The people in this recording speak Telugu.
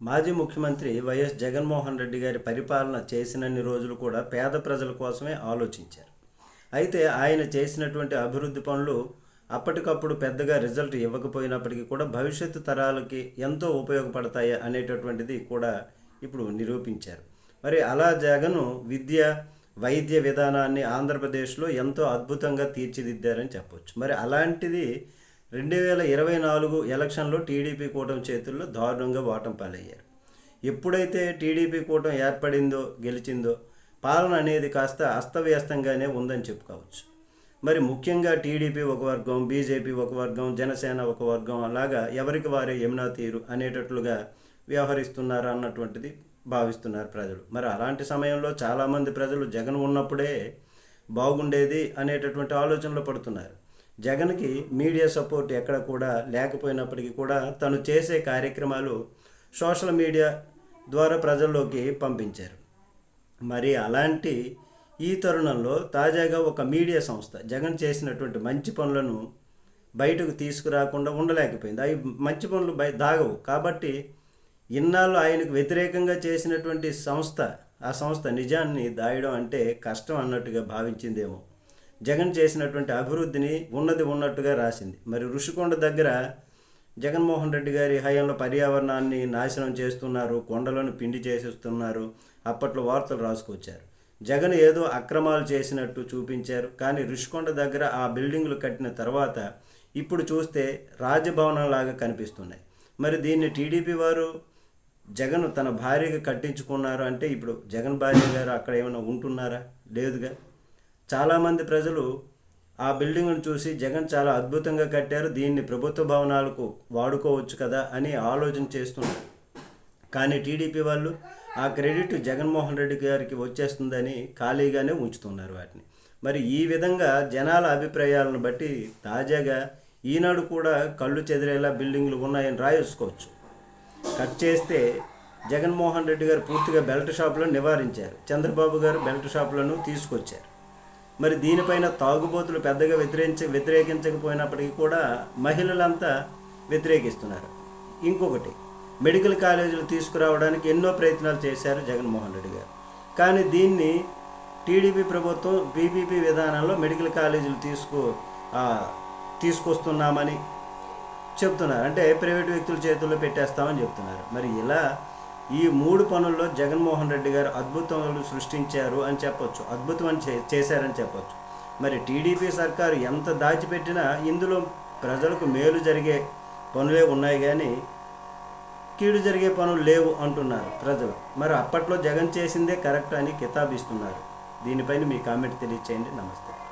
మాజీ ముఖ్యమంత్రి వైఎస్ జగన్మోహన్ రెడ్డి గారి పరిపాలన చేసినన్ని రోజులు కూడా పేద ప్రజల కోసమే ఆలోచించారు. అయితే ఆయన చేసినటువంటి అభివృద్ధి పనులు అప్పటికప్పుడు పెద్దగా రిజల్ట్ ఇవ్వకపోయినప్పటికీ కూడా భవిష్యత్తు తరాలకి ఎంతో ఉపయోగపడతాయి అనేటటువంటిది కూడా ఇప్పుడు నిరూపించారు. మరి అలా జగను విద్య వైద్య విధానాన్ని ఆంధ్రప్రదేశ్లో ఎంతో అద్భుతంగా తీర్చిదిద్దారని చెప్పవచ్చు మరి అలాంటిది రెండు వేల ఇరవై నాలుగు ఎలక్షన్లో టీడీపీ కూటమి చేతుల్లో దారుణంగా ఓటం పాలయ్యారు. ఎప్పుడైతే టీడీపీ కూటమి ఏర్పడిందో గెలిచిందో పాలన అనేది కాస్త అస్తవ్యస్తంగానే ఉందని చెప్పుకోవచ్చు. మరి ముఖ్యంగా టీడీపీ ఒక వర్గం బీజేపీ ఒక వర్గం జనసేన ఒక వర్గం అలాగా ఎవరికి వారే యమునా తీరు అనేటట్లుగా వ్యవహరిస్తున్నారు అన్నటువంటిది భావిస్తున్నారు ప్రజలు. మరి అలాంటి సమయంలో చాలామంది ప్రజలు జగన్ ఉన్నప్పుడే బాగుండేది అనేటటువంటి ఆలోచనలో పడుతున్నారు. జగన్కి మీడియా సపోర్ట్ ఎక్కడ కూడా లేకపోయినప్పటికీ కూడా తను చేసే కార్యక్రమాలు సోషల్ మీడియా ద్వారా ప్రజల్లోకి పంపించారు. మరి అలాంటి ఈ తరుణంలో తాజాగా ఒక మీడియా సంస్థ జగన్ చేసినటువంటి మంచి పనులను బయటకు తీసుకురాకుండా ఉండలేకపోయింది. అవి మంచి పనులు బయ దాగవు. కాబట్టి ఇన్నాళ్ళు ఆయనకు వ్యతిరేకంగా చేసినటువంటి సంస్థ ఆ సంస్థ నిజాన్ని దాయడం అంటే కష్టం అన్నట్టుగా భావించిందేమో. జగన్ చేసినటువంటి అభివృద్ధిని ఉన్నది ఉన్నట్టుగా రాసింది. మరి ఋషికొండ దగ్గర జగన్మోహన్ రెడ్డి గారి హయాంలో పర్యావరణాన్ని నాశనం చేస్తున్నారు కొండలను పిండి చేసేస్తున్నారు అప్పట్లో వార్తలు రాసుకొచ్చారు. జగన్ ఏదో అక్రమాలు చేసినట్టు చూపించారు కానీ ఋషికొండ దగ్గర ఆ బిల్డింగులు కట్టిన తర్వాత ఇప్పుడు చూస్తే రాజభవనంలాగా కనిపిస్తున్నాయి. మరి దీన్ని టీడీపీ వారు జగన్ తన భార్యగా కట్టించుకున్నారు అంటే ఇప్పుడు జగన్ భార్య గారు అక్కడ ఏమైనా ఉంటున్నారా? లేదుగా? చాలామంది ప్రజలు ఆ బిల్డింగ్ను చూసి జగన్ చాలా అద్భుతంగా కట్టారు దీన్ని ప్రభుత్వ భవనాలకు వాడుకోవచ్చు కదా అని ఆలోచన చేస్తున్నారు. కానీ టీడీపీ వాళ్ళు ఆ క్రెడిట్ జగన్మోహన్ రెడ్డి గారికి వచ్చేస్తుందని ఖాళీగానే ఉంచుతున్నారు వాటిని. మరి ఈ విధంగా జనాల అభిప్రాయాలను బట్టి తాజాగా ఈనాడు కూడా కళ్ళు చెదిరేలా బిల్డింగ్లు ఉన్నాయని రాయేసుకోవచ్చు కట్ చేస్తే జగన్మోహన్ రెడ్డి గారు పూర్తిగా బెల్ట్ షాపులను నివారించారు. చంద్రబాబు గారు బెల్ట్ షాపులను తీసుకొచ్చారు. మరి దీనిపైన తాగుబోతులు పెద్దగా వ్యతిరేకించ వ్యతిరేకించకపోయినప్పటికీ కూడా మహిళలంతా వ్యతిరేకిస్తున్నారు. ఇంకొకటి మెడికల్ కాలేజీలు తీసుకురావడానికి ఎన్నో ప్రయత్నాలు చేశారు జగన్మోహన్ రెడ్డి గారు. కానీ దీన్ని టీడీపీ ప్రభుత్వం బీపీపీ విధానంలో మెడికల్ కాలేజీలు తీసుకు తీసుకొస్తున్నామని చెప్తున్నారు. అంటే ప్రైవేట్ వ్యక్తుల చేతుల్లో పెట్టేస్తామని చెప్తున్నారు. మరి ఇలా ఈ మూడు పనుల్లో జగన్మోహన్ రెడ్డి గారు అద్భుతాలు సృష్టించారు అని చెప్పొచ్చు. అద్భుతం అని చే- చేశారని చెప్పొచ్చు. మరి టీడీపీ సర్కారు ఎంత దాచిపెట్టినా ఇందులో ప్రజలకు మేలు జరిగే పనులే ఉన్నాయి కానీ కీడు జరిగే పనులు లేవు అంటున్నారు ప్రజలు. మరి అప్పట్లో జగన్ చేసిందే కరెక్ట్ అని కితాబిస్తున్నారు. దీనిపైన మీ కామెంట్ తెలియచేయండి. నమస్తే.